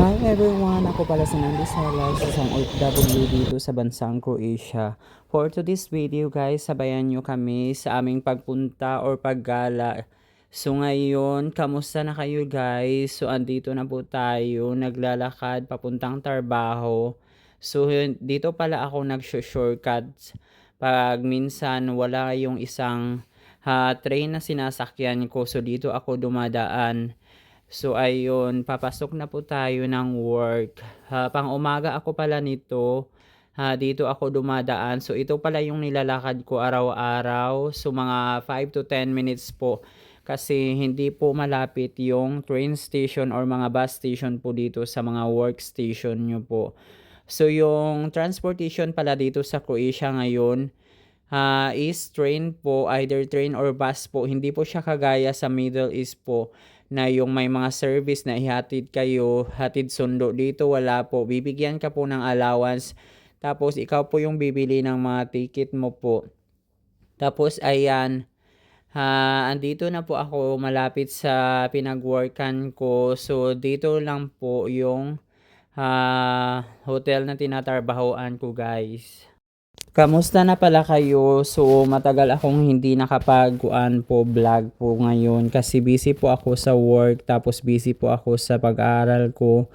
Hi everyone! Ako pala si Nandi Salas, isang OFW dito sa bansang Croatia. For today's video guys, sabayan nyo kami sa aming pagpunta or paggala. So ngayon, kamusta na kayo guys? So andito na po tayo, naglalakad papuntang Tarbaho. So dito pala ako nag-shortcut pag minsan wala yung isang ha, train na sinasakyan ko. So dito ako dumadaan. So ayun, papasok na po tayo ng work. Ha, pang umaga ako pala nito. Ha, dito ako dumadaan. So ito pala yung nilalakad ko araw-araw. So mga 5 to 10 minutes po. Kasi hindi po malapit yung train station or mga bus station po dito sa mga workstation nyo po. So yung transportation pala dito sa Croatia ngayon ah, is train po, either train or bus po. Hindi po siya kagaya sa Middle East po na yung may mga service na ihatid kayo, hatid sundo. Dito wala po. Bibigyan ka po ng allowance. Tapos ikaw po yung bibili ng mga ticket mo po. Tapos ayan, ha, andito na po ako malapit sa pinagworkan ko. So dito lang po yung ha, hotel na tinatarbahoan ko guys. Kamusta na pala kayo? So, matagal akong hindi nakapag-kuan po vlog po ngayon kasi busy po ako sa work tapos busy po ako sa pag-aaral ko.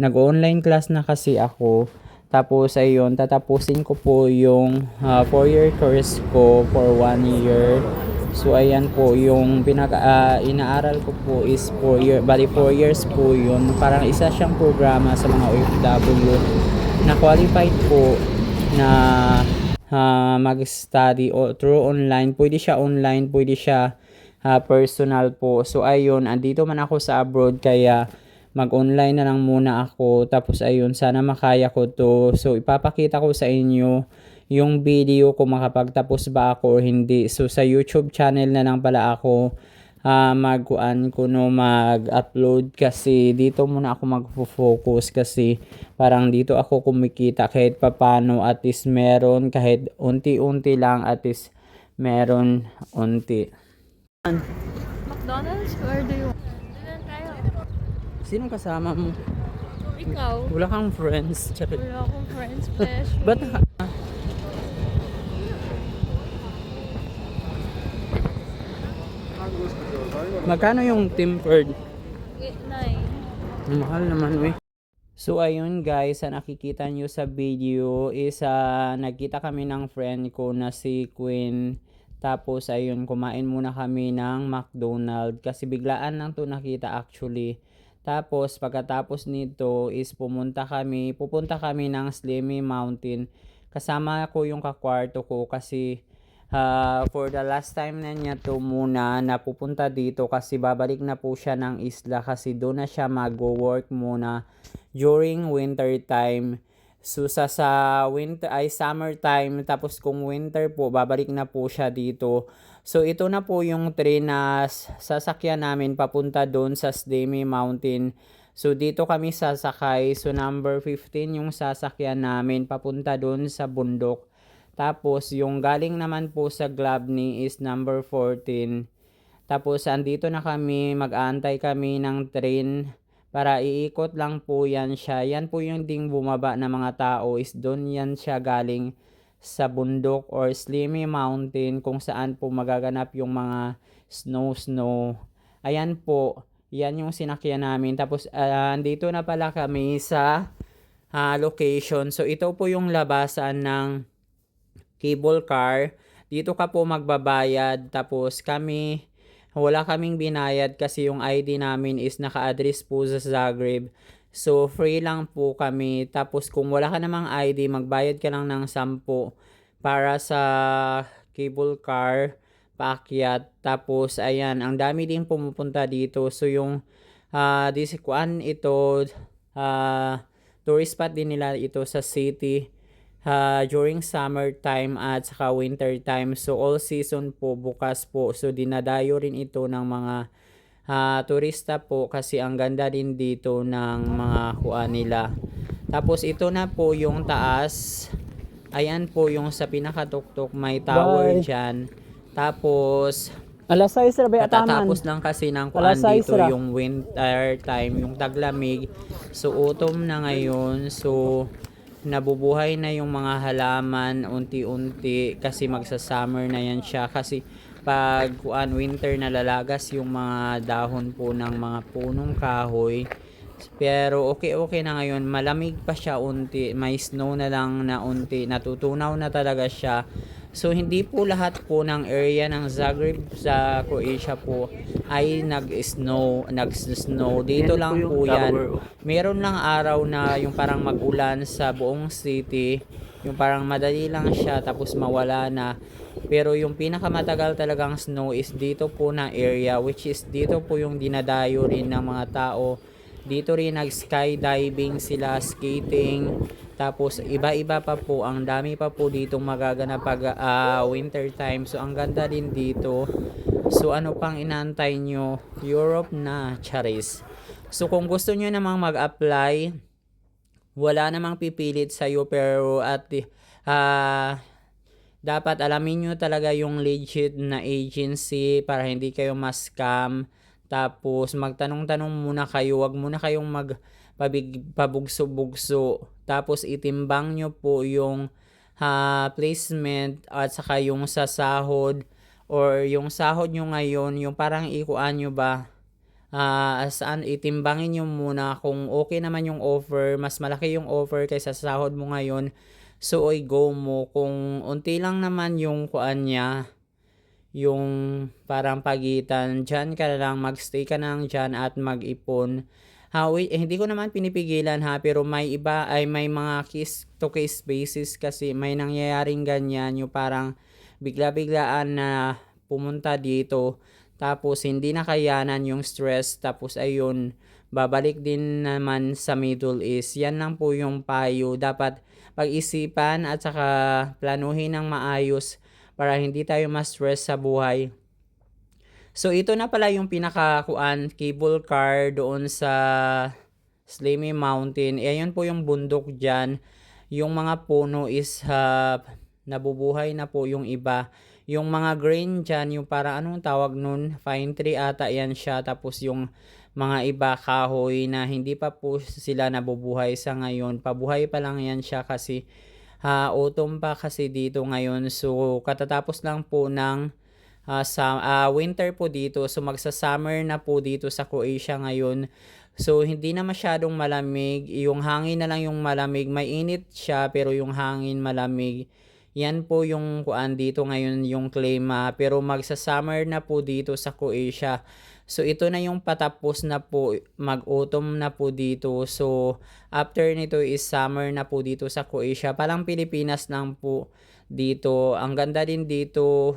Nag-online class na kasi ako. Tapos ayun, tatapusin ko po yung 4-year course ko for 1 year. So ayan po, yung pinaka ah, inaaral ko po is 4 year, bali 4 years po yun. Parang isa siyang programa sa mga OFW na qualified po na ah, mag-study o through online. Pwede siya online, pwede siya ah, personal po. So ayun, andito man ako sa abroad kaya mag-online na lang muna ako. Tapos ayun, sana makaya ko to. So ipapakita ko sa inyo yung video kung makapagtapos ba ako or hindi. So sa YouTube channel na lang pala ako ah magkuan ko no mag-upload kasi dito muna ako magfo-focus kasi parang dito ako kumikita kahit papano at least meron kahit unti-unti lang at least meron unti. McDonald's? Where do you? Doon tayo. Sinong kasama mo? Ikaw? Wala kang friends. Charot. Wala akong friends, flesh. Ba't Magkano yung tempered? Nine. Ang mahal naman, we. So, ayun guys, sa nakikita nyo sa video is ah, nagkita kami ng friend ko na si Queen. Tapos, ayun, kumain muna kami ng McDonald kasi biglaan lang to nakita actually. Tapos, pagkatapos nito is pumunta kami, pupunta kami ng Slimy Mountain. Kasama ko yung kakwarto ko kasi ah, for the last time na niya to muna napupunta dito kasi babalik na po siya ng isla kasi doon na siya mag-work muna during winter time. So sa, sa winter ay summer time tapos kung winter po babalik na po siya dito. So ito na po yung train na sasakyan namin papunta doon sa Slimy Mountain. So dito kami sasakay. So number 15 yung sasakyan namin papunta doon sa bundok. Tapos yung galing naman po sa Glabni is number 14. Tapos andito na kami, mag-aantay kami ng train para iikot lang po yan siya. Yan po yung ding bumaba na mga tao is doon yan siya galing sa bundok or Slimy Mountain kung saan po magaganap yung mga snow snow. Ayan po, yan yung sinakyan namin. Tapos ah, andito na pala kami sa ah, location. So ito po yung labasan ng cable car. Dito ka po magbabayad. Tapos kami, wala kaming binayad kasi yung ID namin is naka-address po sa Zagreb. So, free lang po kami. Tapos, kung wala ka namang ID, magbayad ka lang ng 10 para sa cable car, paakyat. Tapos, ayan, ang dami din pumupunta dito. So, yung uh, this kuan ito, ah, tourist spot din nila ito sa city uh, during summer time at saka winter time. So all season po bukas po. So dinadayo rin ito ng mga ah, turista po kasi ang ganda din dito ng mga kuan nila. Tapos ito na po yung taas. Ayan po yung sa pinakatuktok may tower Bye. dyan. Tapos Alas 6 ra ba ataman? lang kasi ng kuan 6 dito ra. yung winter time, yung taglamig. So autumn na ngayon. So nabubuhay na yung mga halaman unti-unti kasi magsa-summer na yan siya kasi pag kuan winter nalalagas yung mga dahon po ng mga punong kahoy. Pero okay okay na ngayon, malamig pa siya unti, may snow na lang na unti, natutunaw na talaga siya. So hindi po lahat po ng area ng Zagreb sa Croatia po ay nag-snow, nag-snow. Dito lang po yan. Meron lang araw na yung parang mag-ulan sa buong city, yung parang madali lang siya tapos mawala na. Pero yung pinakamatagal talagang snow is dito po na area which is dito po yung dinadayo rin ng mga tao. Dito rin nag-skydiving sila, skating, tapos iba-iba pa po, ang dami pa po dito magaganap pag ah, winter time. So ang ganda din dito. So ano pang inaantay nyo? Europe na, charis. So kung gusto nyo namang mag-apply, wala namang pipilit sa'yo pero at ah dapat alamin nyo talaga yung legit na agency para hindi kayo ma-scam. Tapos magtanong-tanong muna kayo, wag muna kayong mag pabig, pabugso-bugso. Tapos itimbang nyo po yung ha, placement at saka yung sa sahod or yung sahod nyo ngayon, yung parang ikuan nyo ba ah saan itimbangin nyo muna kung okay naman yung offer, mas malaki yung offer kaysa sa sahod mo ngayon. So, oy, go mo. Kung unti lang naman yung kuan niya, yung parang pagitan, dyan ka lang, magstay ka na lang dyan at mag-ipon. Ha, wait, eh, hindi ko naman pinipigilan ha, pero may iba, ay may mga case to case basis kasi may nangyayaring ganyan, yung parang bigla-biglaan na pumunta dito, tapos hindi nakayanan yung stress, tapos ayun, babalik din naman sa Middle East. Yan lang po yung payo. Dapat pag-isipan at saka planuhin ng maayos para hindi tayo ma-stress sa buhay. So ito na pala yung pinakakuan cable car doon sa Slimy Mountain. E ayun po yung bundok diyan. Yung mga puno is ah, nabubuhay na po yung iba. Yung mga green dyan, yung para anong tawag nun, pine tree ata yan siya. Tapos yung mga iba kahoy na hindi pa po sila nabubuhay sa ngayon. Pabuhay pa lang yan siya kasi ha, autumn pa kasi dito ngayon. So katatapos lang po ng ah, sa ah, winter po dito. So magsa-summer na po dito sa Croatia ngayon. So hindi na masyadong malamig, yung hangin na lang yung malamig. May init siya pero yung hangin malamig. Yan po yung kuan dito ngayon yung klima pero magsa-summer na po dito sa Croatia. So ito na yung patapos na po mag-autumn na po dito. So after nito is summer na po dito sa Croatia. Parang Pilipinas lang po dito. Ang ganda din dito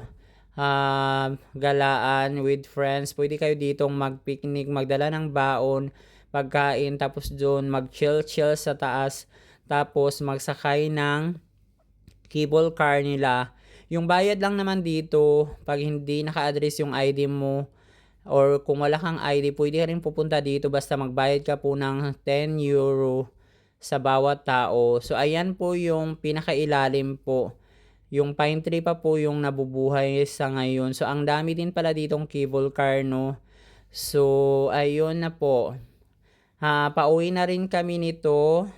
ah, galaan with friends. Pwede kayo ditong mag-picnic, magdala ng baon, pagkain, tapos doon mag-chill-chill sa taas. Tapos magsakay ng cable car nila. Yung bayad lang naman dito, pag hindi naka-address yung ID mo, or kung wala kang ID, pwede ka rin pupunta dito basta magbayad ka po ng 10 euro sa bawat tao. So, ayan po yung pinakailalim po. Yung pine tree pa po yung nabubuhay sa ngayon. So, ang dami din pala ditong cable car, no? So, ayun na po. Ha, pauwi na rin kami nito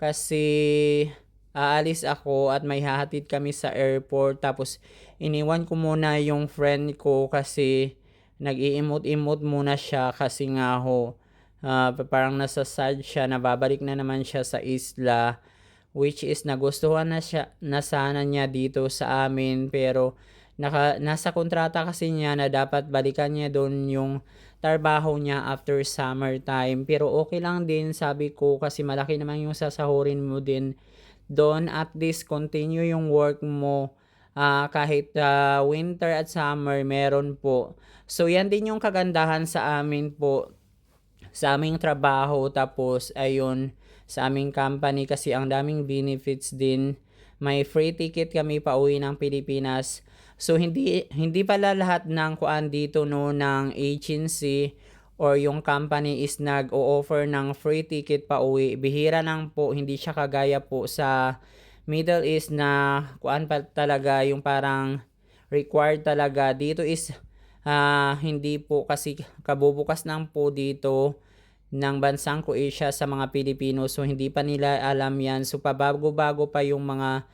kasi aalis ako at may hahatid kami sa airport tapos iniwan ko muna yung friend ko kasi nag-iimot-imot muna siya kasi nga ho ah, parang nasa sad siya na babalik na naman siya sa isla which is nagustuhan na siya na sana niya dito sa amin pero naka, nasa kontrata kasi niya na dapat balikan niya doon yung trabaho niya after summertime pero okay lang din sabi ko kasi malaki naman yung sasahurin mo din doon. At least continue yung work mo Ah, kahit ah, winter at summer meron po. So yan din yung kagandahan sa amin po sa aming trabaho. Tapos ayun sa aming company kasi ang daming benefits din. May free ticket kami pauwi ng Pilipinas. So hindi hindi pala lahat ng kuan dito no ng agency or yung company is nag-o-offer ng free ticket pauwi bihira lang po hindi siya kagaya po sa Middle East na kuan pa talaga yung parang required talaga. Dito is ah, hindi po kasi kabubukas lang po dito ng bansang Croatia sa mga Pilipino. So hindi pa nila alam yan. So pabago-bago pa yung mga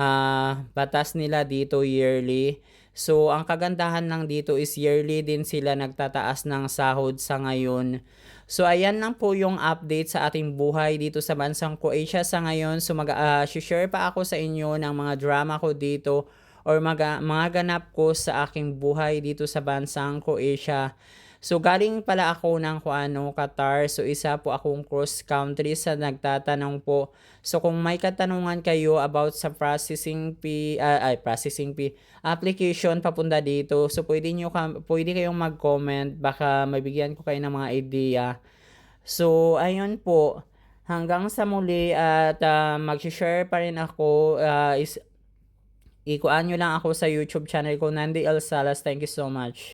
ah, batas nila dito yearly. So ang kagandahan lang dito is yearly din sila nagtataas ng sahod sa ngayon. So ayan lang po yung update sa ating buhay dito sa bansang Croatia sa ngayon. So mag ah, share pa ako sa inyo ng mga drama ko dito or mga, mga ganap ko sa aking buhay dito sa bansang Croatia. So galing pala ako ng kung ano, Qatar. So isa po akong cross country sa nagtatanong po. So kung may katanungan kayo about sa processing fee, ah, ay processing fee, application papunta dito. So pwede niyo ka, pwede kayong mag-comment baka mabigyan ko kayo ng mga idea. So ayun po. Hanggang sa muli at ah, mag-share pa rin ako ah, is ikuan nyo lang ako sa YouTube channel ko Nandi El Salas. Thank you so much.